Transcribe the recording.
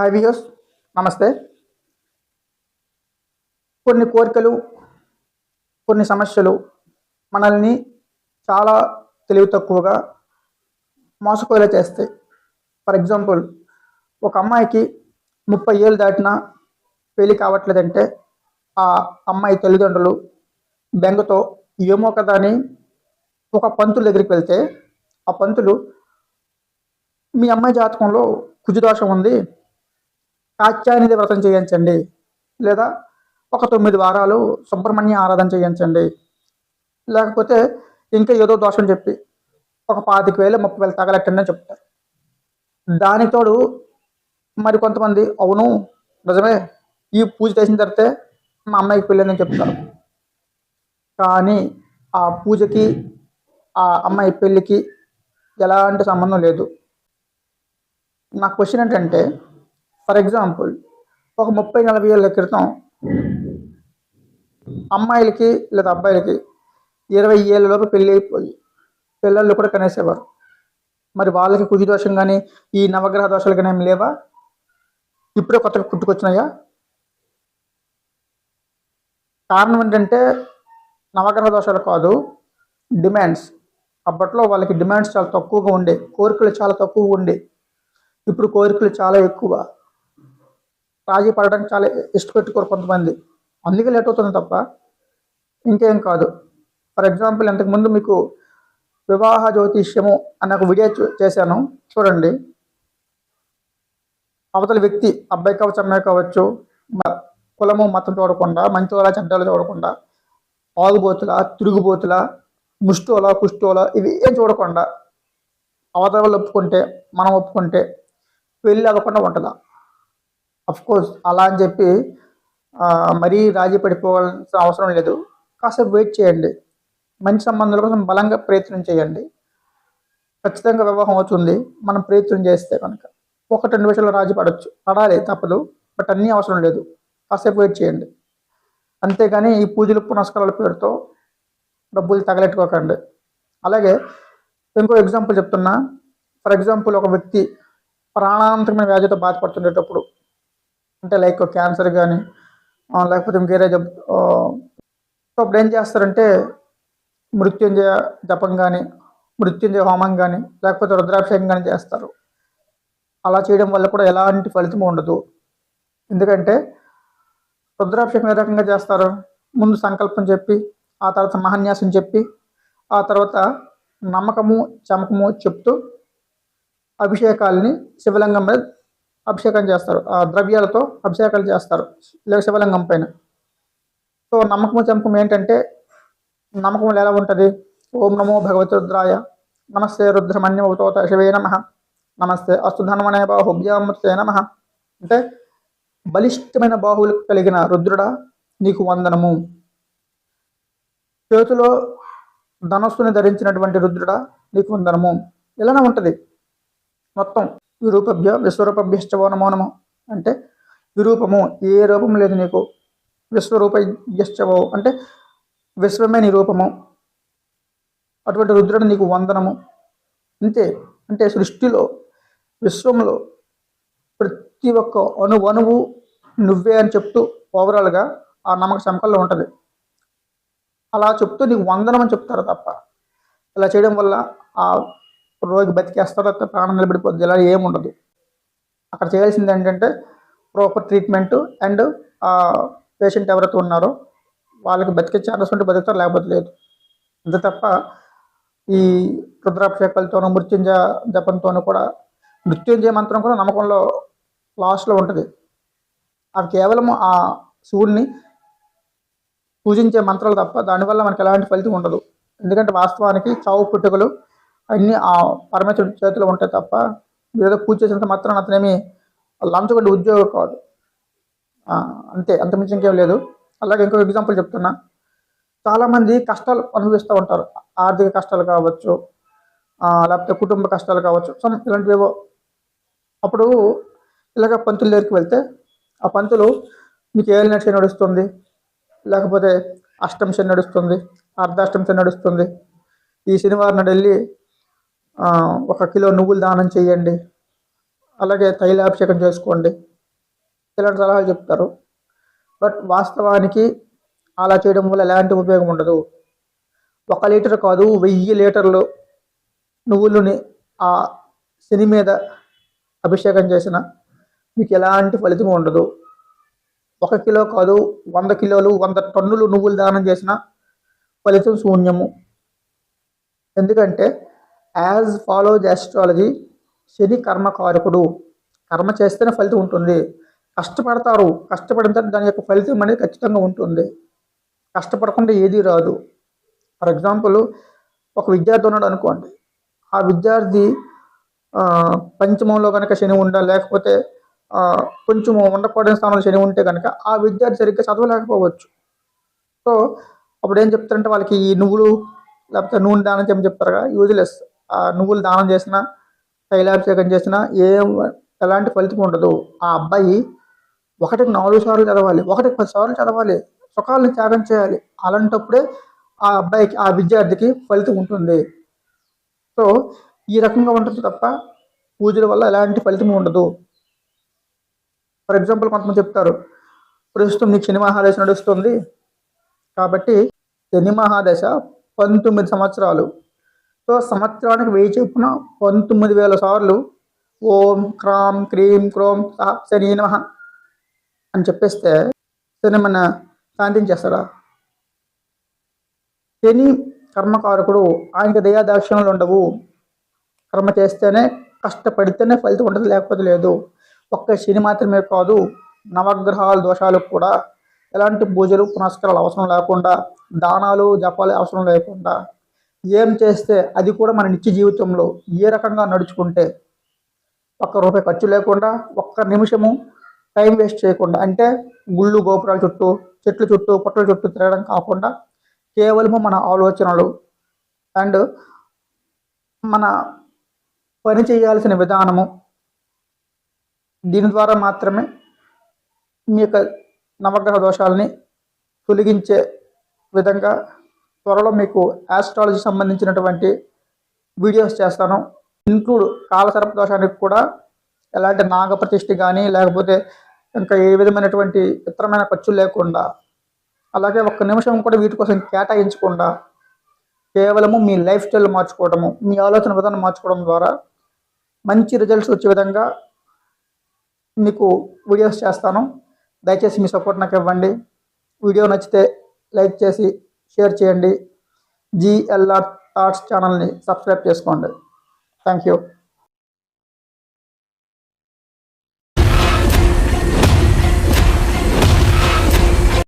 Hi వియోస్ నమస్తే కొన్ని కోరికలు కొన్ని సమస్యలు మనల్ని చాలా తెలివి తక్కువగా మోసపోయేలా చేస్తాయి. ఫర్ ఎగ్జాంపుల్ ఒక అమ్మాయికి ముప్పై ఏళ్ళు దాటినా పెళ్ళి కావట్లేదంటే ఆ అమ్మాయి తల్లిదండ్రులు బెంగతో ఏమో కదా అని ఒక పంతుల దగ్గరికి వెళ్తే ఆ పంతులు మీ అమ్మాయి జాతకంలో కుజుదోషం ఉంది కాత్యాయనిది వ్రతం చేయించండి. లేదా ఒక తొమ్మిది వారాలు సుబ్రహ్మణ్య ఆరాధన చేయించండి. లేకపోతే ఇంకా ఏదో దోషం చెప్పి ఒక పాతిక వేలు ముప్పై వేలు తగలెట్టండి అని చెప్తారు. దానికి తోడు మరి కొంతమంది అవును నిజమే ఈ పూజ చేసిన తర్వాత మా అమ్మాయికి పెళ్ళిందని చెప్తారు. కానీ ఆ పూజకి ఆ అమ్మాయి పెళ్ళికి ఎలాంటి సంబంధం లేదు. నా క్వశ్చన్ ఏంటంటే ఫర్ ఎగ్జాంపుల్ ఒక ముప్పై నలభై ఏళ్ళ క్రితం అమ్మాయిలకి లేదా అబ్బాయిలకి ఇరవై ఏళ్ళలోపు పెళ్ళి అయిపోయి పిల్లలు కూడా కనేసేవారు. మరి వాళ్ళకి కుజి దోషం కానీ ఈ నవగ్రహ దోషాలు కానీ ఏమి లేవా? ఇప్పుడే కొత్తగా పుట్టుకొచ్చినాయా? కారణం ఏంటంటే నవగ్రహ దోషాలు కాదు డిమాండ్స్. అప్పట్లో వాళ్ళకి డిమాండ్స్ చాలా తక్కువగా ఉండే కోరికలు చాలా తక్కువగా ఉండే. ఇప్పుడు కోరికలు చాలా ఎక్కువ. రాజీ పడడానికి చాలా ఇష్టపెట్టుకోరు కొంతమంది. అందుకే లేట్ అవుతుంది తప్ప ఇంకేం కాదు. ఫర్ ఎగ్జాంపుల్ ఇంతకుముందు మీకు వివాహ జ్యోతిష్యము అనే ఒక వీడియో చేశాను. చూడండి. అవతల వ్యక్తి అబ్బాయి కావచ్చు అమ్మాయి కావచ్చు మ- కులము మతం చూడకుండా మంచోళ చెడ్డలు చూడకుండా ఆగుబోతుల తిరుగుబోతుల ముష్టోల కుష్టోల ఇవి ఏం చూడకుండా అవతల వాళ్ళు ఒప్పుకుంటే మనం ఒప్పుకుంటే పెళ్ళి అవ్వకుండా ఉంటుందా? కోర్స్ అలా అని చెప్పి మరీ రాజీ పడిపోవాల్సిన అవసరం లేదు. కాసేపు వెయిట్ చేయండి. మంచి సంబంధాల కోసం బలంగా ప్రయత్నం చేయండి. ఖచ్చితంగా వివాహం అవుతుంది. మనం ప్రయత్నం చేస్తే కనుక. ఒకటి రెండు విషయాలు రాజీ పడవచ్చు పడాలి తప్పదు. బట్ అన్నీ అవసరం లేదు. కాసేపు వెయిట్ చేయండి. అంతేగాని ఈ పూజలు పునస్కారాల పేరుతో డబ్బులు తగలెట్టుకోకండి. అలాగే ఇంకో ఎగ్జాంపుల్ చెప్తున్నా. ఫర్ ఎగ్జాంపుల్ ఒక వ్యక్తి ప్రాణాంతకమైన వ్యాధితో బాధపడుతుండేటప్పుడు అంటే లైక్ క్యాన్సర్ కానీ లేకపోతే ఇంకేరే జబ్ సో అప్పుడు ఏం చేస్తారంటే మృత్యుంజయ జపం కానీ మృత్యుంజయ హోమం కానీ లేకపోతే రుద్రాభిషేకం కానీ చేస్తారు. అలా చేయడం వల్ల కూడా ఎలాంటి ఫలితం ఉండదు. ఎందుకంటే రుద్రాభిషేకం ఏ రకంగా చేస్తారు? ముందు సంకల్పం చెప్పి ఆ తర్వాత మహాన్యాసం చెప్పి ఆ తర్వాత నమ్మకము చమకము చెప్తూ అభిషేకాలని శివలింగం మీద అభిషేకం చేస్తారు. ఆ ద్రవ్యాలతో అభిషేకాలు చేస్తారు. లేక శివలింగం పైన. సో నమ్మకము చమకం ఏంటంటే నమ్మకం ఎలా ఉంటుంది? ఓం నమో భగవతి రుద్రాయ నమస్తే రుద్రమన్యవతోత శివే నమ. నమస్తే అస్తు ధనమనే బాహుభ్యామృతే నమ. అంటే బలిష్టమైన బాహువులు కలిగిన రుద్రుడా నీకు వందనము. చేతిలో ధనస్సుని ధరించినటువంటి రుద్రుడా నీకు వందనము. ఇలానే ఉంటుంది. మొత్తం. విరూపభ్య విశ్వరూపభ్యశ్చవో నమో నమో. అంటే విరూపము ఏ రూపం లేదు నీకు. విశ్వరూపభ్యశ్చవో అంటే విశ్వమే నీ రూపము. అటువంటి రుద్రుడు నీకు వందనము. అంతే. అంటే సృష్టిలో విశ్వంలో ప్రతి ఒక్క అణువణువు నువ్వే అని చెప్తూ ఓవరాల్గా ఆ నమ్మక సంకల్లో ఉంటుంది. అలా చెప్తూ నీకు వందనం అని చెప్తారు తప్ప. ఇలా చేయడం వల్ల ఆ రోగి బతికేస్తాడో లేకపోతే ప్రాణం నిలబడిపోద్ది ఇలా ఏముండదు అక్కడ చేయాల్సింది ఏంటంటే ప్రాపర్ ట్రీట్మెంట్ అండ్ ఆ పేషెంట్ ఎవరైతే ఉన్నారో వాళ్ళకి బతికే ఛాన్సెస్ ఉంటే బతుకుతారు లేకపోతే లేదు. అంతే తప్ప ఈ రుద్రాభిషేకాలతోనూ మృత్యుంజయ జపంతోనూ కూడా మృత్యుంజయ మంత్రం కూడా నమ్మకంలో లాస్ట్లో ఉంటుంది. అవి కేవలం ఆ శివుడిని పూజించే మంత్రాలు తప్ప దానివల్ల మనకి ఎలాంటి ఫలితం ఉండదు. ఎందుకంటే వాస్తవానికి చావు పుట్టుకలు అన్నీ ఆ పరమేశ్వరుడి చేతిలో ఉంటాయి తప్ప మీరు ఏదో పూజ చేసినంత మాత్రం అతనేమి లంచగొండి ఉద్యోగం కాదు. అంతే అంతమించి ఇంకేం లేదు. అలాగే ఇంకో ఎగ్జాంపుల్ చెప్తున్నా. చాలామంది కష్టాలు అనుభవిస్తూ ఉంటారు. ఆర్థిక కష్టాలు కావచ్చు లేకపోతే కుటుంబ కష్టాలు కావచ్చు సమ్ ఇలాంటివేవో. అప్పుడు ఇలాగ పంతుల దగ్గరికి వెళ్తే ఆ పంతులు మీకు ఏళ్ళ శని నడుస్తుంది? లేకపోతే అష్టం శని నడుస్తుంది అర్ధాష్టం శని నడుస్తుంది. ఈ శనివారం నాడు వెళ్ళి ఒక కిలో నువ్వులు దానం చేయండి. అలాగే తైలాభిషేకం చేసుకోండి. ఇలాంటి సలహాలు చెప్తారు. బట్ వాస్తవానికి అలా చేయడం వల్ల ఎలాంటి ఉపయోగం ఉండదు. ఒక లీటర్ కాదు వెయ్యి లీటర్లు నువ్వులని ఆ శని మీద అభిషేకం చేసిన మీకు ఎలాంటి ఫలితం ఉండదు. ఒక కిలో కాదు వంద కిలోలు వంద టన్నులు నువ్వులు దానం చేసిన ఫలితం శూన్యము. ఎందుకంటే యాజ్ ఫాలోజ్ ఆస్ట్రాలజీ శని కర్మకారకుడు. కర్మ చేస్తేనే ఫలితం ఉంటుంది. కష్టపడతారు. కష్టపడిన తర్వాత దాని యొక్క ఫలితం అనేది ఖచ్చితంగా ఉంటుంది. కష్టపడకుండా ఏది రాదు. ఫర్ ఎగ్జాంపుల్ ఒక విద్యార్థి ఉన్నాడు అనుకోండి. ఆ విద్యార్థి పంచమంలో కనుక శని ఉండ లేకపోతే కొంచెం ఉండకూడని స్థానంలో శని ఉంటే కనుక ఆ విద్యార్థి సరిగ్గా చదవలేకపోవచ్చు. సో అప్పుడు ఏం చెప్తారంటే వాళ్ళకి ఈ నువ్వులు లేకపోతే నూనె దానం చెప్తారుగా? యూజ్లెస్ నువ్వులు దానం చేసినా తైలాభిషేకం చేసినా ఏం ఎలాంటి ఫలితం ఉండదు. ఆ అబ్బాయి ఒకటికి నాలుగు సార్లు చదవాలి ఒకటికి పది సార్లు చదవాలి సుఖాలను త్యాగం చేయాలి అలాంటప్పుడే ఆ అబ్బాయికి ఆ విద్యార్థికి ఫలితం ఉంటుంది. సో ఈ రకంగా ఉంటుంది తప్ప పూజల వల్ల ఎలాంటి ఫలితం ఉండదు. ఫర్ ఎగ్జాంపుల్ కొంతమంది చెప్తారు ప్రస్తుతం నీకు శని మహాదశ నడుస్తుంది కాబట్టి శని మహాదశ పంతొమ్మిది సంవత్సరాలు సో సంవత్సరానికి వెయ్యి చొప్పున పంతొమ్మిది వేల సార్లు ఓం క్రాం క్రీం క్రోం సహ శని నమః అని చెప్పేస్తే శని మన శాంతించేస్తాడా శని కర్మకారకుడు ఆయనకి దయా దాక్షిణ్యాలు ఉండవు. కర్మ చేస్తేనే కష్టపడితేనే ఫలితం ఉంటుంది లేకపోతే లేదు. ఒక్క శని మాత్రమే కాదు నవగ్రహాల దోషాలకు కూడా ఎలాంటి పూజలు పునస్కారాలు అవసరం లేకుండా దానాలు జపాలు అవసరం లేకుండా ఏం చేస్తే అది కూడా మన నిత్య జీవితంలో ఏ రకంగా నడుచుకుంటే ఒక్క రూపాయి ఖర్చు లేకుండా ఒక్క నిమిషము టైం వేస్ట్ చేయకుండా అంటే గుళ్ళు గోపురాల చుట్టూ చెట్ల చుట్టూ పుట్టల చుట్టూ తిరగడం కాకుండా కేవలము మన ఆలోచనలు అండ్ మన పని చేయాల్సిన విధానము దీని ద్వారా మాత్రమే మీ యొక్క నవగ్రహ దోషాలని తొలగించే విధంగా త్వరలో మీకు యాస్ట్రాలజీ సంబంధించినటువంటి వీడియోస్ చేస్తాను. ఇంక్లూడ్ కాలసర్ప దోషానికి కూడా ఎలాంటి నాగప్రతిష్ఠి కానీ లేకపోతే ఇంకా ఏ విధమైనటువంటి ఇతరమైన ఖర్చులు లేకుండా అలాగే ఒక్క నిమిషం కూడా వీటి కోసం కేటాయించకుండా కేవలము మీ లైఫ్ స్టైల్ మార్చుకోవడము మీ ఆలోచన విధానం మార్చుకోవడం ద్వారా మంచి రిజల్ట్స్ వచ్చే విధంగా మీకు వీడియోస్ చేస్తాను. దయచేసి మీ సపోర్ట్ నాకు ఇవ్వండి వీడియో నచ్చితే లైక్ చేసి షేర్ చేయండి. జిఎల్ఆర్ థాట్స్ ఛానల్ని సబ్స్క్రైబ్ చేసుకోండి. Thank you.